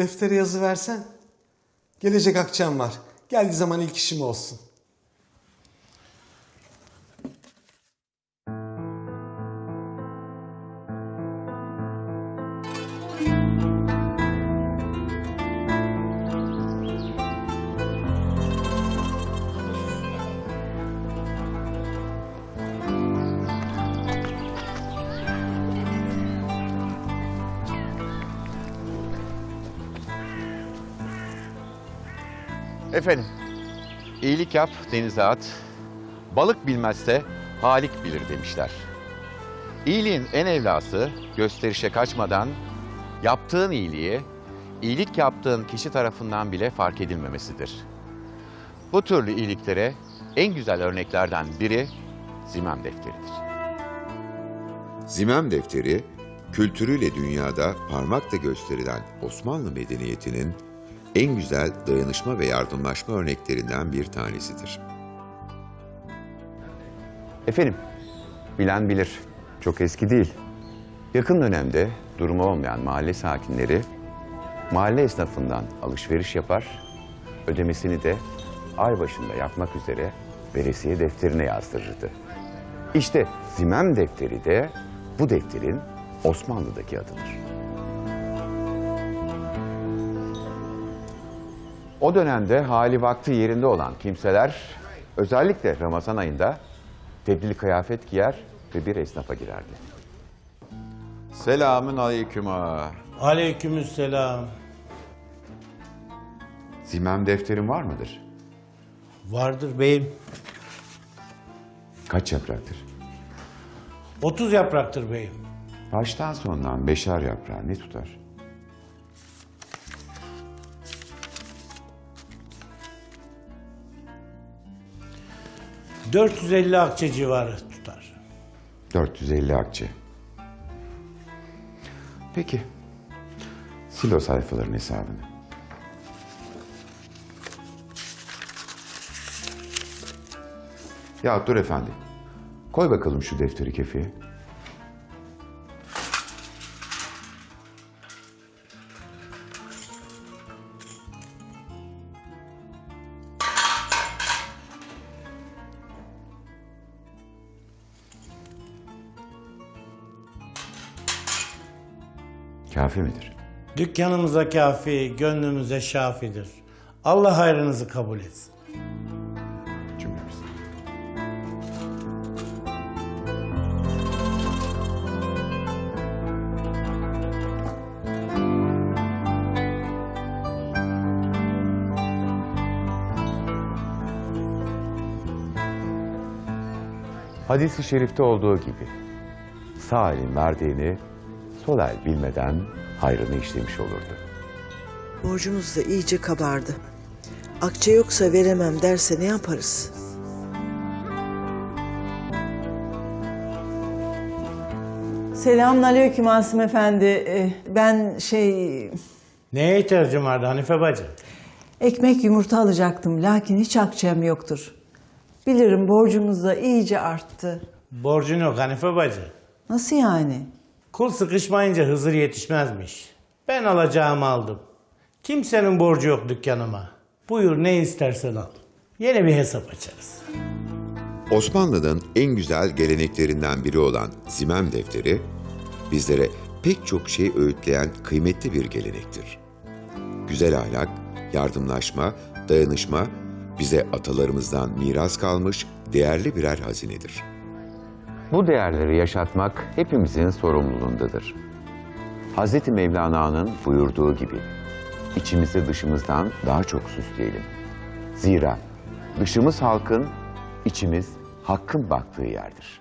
Deftere yazı versen. Gelecek akşam var. Geldiği zaman ilk işim olsun. Efendim, iyilik yap denize at, balık bilmezse halik bilir demişler. İyiliğin en evlası gösterişe kaçmadan yaptığın iyiliği, iyilik yaptığın kişi tarafından bile fark edilmemesidir. Bu türlü iyiliklere en güzel örneklerden biri Zimem Defteri'dir. Zimem defteri, kültürüyle dünyada parmakla gösterilen Osmanlı medeniyetinin en güzel dayanışma ve yardımlaşma örneklerinden bir tanesidir. Efendim, bilen bilir. Çok eski değil. Yakın dönemde durumu olmayan mahalle sakinleri mahalle esnafından alışveriş yapar, ödemesini de ay başında yapmak üzere veresiye defterine yazdırırdı. İşte Zimem defteri de bu defterin Osmanlı'daki adıdır. O dönemde hali vakti yerinde olan kimseler özellikle Ramazan ayında tebdil kıyafet giyer ve bir esnafa girerdi. Selamün aleyküm ağa. Aleykümselam. Zimem defterin var mıdır? Vardır beyim. Kaç yapraktır? 30 yapraktır beyim. Baştan sondan beşer yaprağı ne tutar? – 450 akçe civarı tutar. 450 akçe. Peki. Sil o sayfaların hesabını. Ya dur efendi. Koy bakalım şu defteri kefeye. Kafi midir? Dükkanımıza kafi, gönlümüze şafidir. Allah hayrınızı kabul etsin. Cümlemiz. Hadis-i şerifte olduğu gibi sağ elin verdiğini sol el bilmeden hayrını işlemiş olurdu. Borcumuz da iyice kabardı. Akçe yoksa veremem derse ne yaparız? Selamünaleyküm Asım Efendi. Ee, Ben şey Neye ihtiyacın vardı Hanife bacı? ekmek yumurta alacaktım lakin hiç akçem yoktur. Bilirim borcumuz da iyice arttı. Borcun yok Hanife bacı. Nasıl yani? Kul sıkışmayınca Hızır yetişmezmiş. Ben alacağımı aldım. Kimsenin borcu yok dükkanıma. Buyur ne istersen al. Yine bir hesap açarız. Osmanlı'nın en güzel geleneklerinden biri olan Zimem defteri, bizlere pek çok şey öğütleyen kıymetli bir gelenektir. Güzel ahlak, yardımlaşma, dayanışma bize atalarımızdan miras kalmış değerli birer hazinedir. Bu değerleri yaşatmak hepimizin sorumluluğundadır. Hz. Mevlana'nın buyurduğu gibi, içimizi dışımızdan daha çok süsleyelim. Zira dışımız halkın, içimiz hakkın baktığı yerdir.